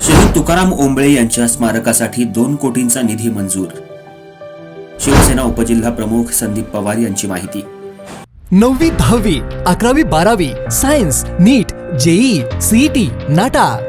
शहीद तुकाराम ओंबळे यांच्या स्मारकासाठी दोन कोटींचा निधी मंजूर. शिवसेना उपजिल्हा प्रमुख संदीप पवार यांची माहिती. नववी दहावी अकरावी बारावी science NEET JEE CET NATA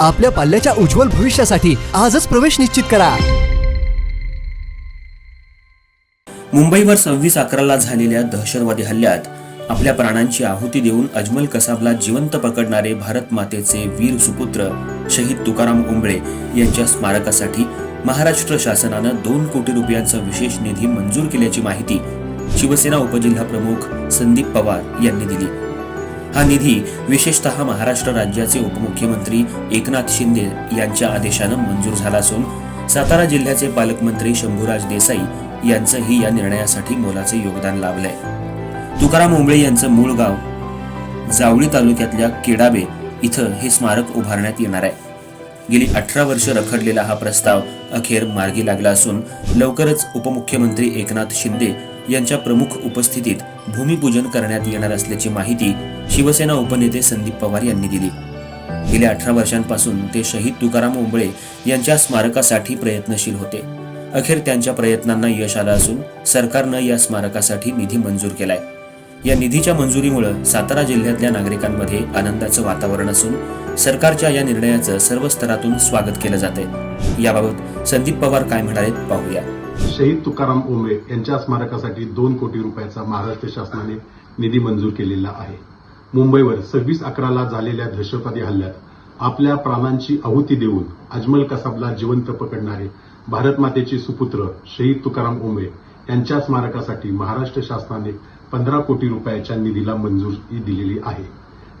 आपल्या पाल्याच्या उज्ज्वल भविष्यासाठी आजच प्रवेश निश्चित करा. मुंबईवर सव्वीस अकराला झालेल्या दहशतवादी हल्ल्यात आपल्या प्राणांची आहुती देऊन अजमल कसाबला जिवंत पकडणारे भारत मातेचे वीर सुपुत्र शहीद तुकाराम कुंबळे यांच्या स्मारकासाठी महाराष्ट्र शासनानं दोन कोटी रुपयांचा विशेष निधी मंजूर केल्याची माहिती शिवसेना उपजिल्हा प्रमुख संदीप पवार यांनी दिली. हा निधी विशेषतः महाराष्ट्र राज्याचे उपमुख्यमंत्री एकनाथ शिंदे यांच्या आदेशानं मंजूर झाला असून सातारा जिल्ह्याचे पालकमंत्री शंभूराज देसाई यांचंही या निर्णयासाठी मोलाचे योगदान लाभलंय. तुकाराम ओंबळे यांचं मूळ गाव जावळी तालुक्यातल्या केडाबे इथं हे स्मारक उभारण्यात येणार आहे. गेली अठरा वर्ष रखडलेला हा प्रस्ताव अखेर मार्गी लागला असून लवकरच उपमुख्यमंत्री एकनाथ शिंदे यांच्या प्रमुख उपस्थितीत भूमिपूजन करण्यात येणार असल्याची माहिती शिवसेना उपनेते संदीप पवार यांनी दिली. गेल्या अठरा वर्षांपासून ते शहीद तुकाराम ओंबळे यांच्या स्मारकासाठी प्रयत्नशील होते. अखेर त्यांच्या प्रयत्नांना यश आलं असून सरकारनं या स्मारकासाठी निधी मंजूर केलाय. या निधीच्या मंजुरीमुळे सातारा जिल्ह्यातल्या नागरिकांमध्ये आनंदाचं वातावरण असून सरकारच्या या निर्णयाचं सर्व स्तरातून स्वागत केलं जातंय. याबाबत संदीप पवार काय म्हणालेत पाहूया. शहीद तुकाराम ओंबळे यांच्या स्मारकासाठी दोन कोटी रुपयाचा महाराष्ट्र शासनाने निधी मंजूर केलेला आहे. मुंबईवर सव्वीस अकराला झालेल्या दहशतवादी हल्ल्यात आपल्या प्राणांची आहुती देऊन अजमल कसाबला जिवंत पकडणारे भारतमातेचे सुपुत्र शहीद तुकाराम ओंबळे यांच्या स्मारकासाठी महाराष्ट्र शासनाने पंधरा कोटी रुपयाच्या निधीला मंजुरी दिलेली आहे.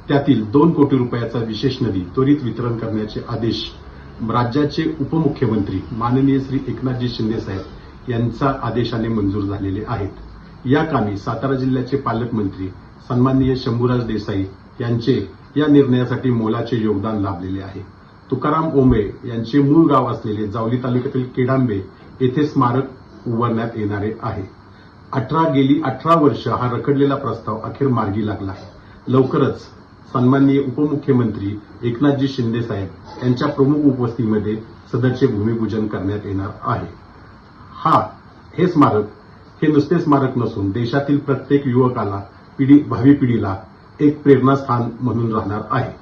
त्यातील दोन कोटी रुपयाचा विशेष निधी त्वरित वितरण करण्याचे आदेश राज्याचे उपमुख्यमंत्री माननीय श्री एकनाथजी शिंदे साहेब यांच्या आदेशाने मंजूर झालेले आहेत. या कामी सातारा जिल्ह्याचे पालकमंत्री सन्माननीय शंभूराज देसाई यांचे या निर्णयासाठी मोलाचे योगदान लाभलेले आहे. तुकाराम ओंबे यांचे मूळ गाव असलेले जावली तालुक्यातील केडांबे येथे स्मारक उभारण्यात येणारे आहे. अठरा गेली अठरा वर्ष हा रखडलेला प्रस्ताव अखेर मार्गी लागला आहे. लवकरच सन्माननीय उपमुख्यमंत्री एकनाथजी शिंदे साहेब यांच्या प्रमुख उपस्थितीमध्ये सदरचे भूमिपूजन करण्यात येणार आहे. हा हे स्मारक हे नुसते स्मारक नसून देशातील प्रत्येक युवकाला पिढी भावी पिढीला एक प्रेरणास्थान म्हणून राहणार आहे.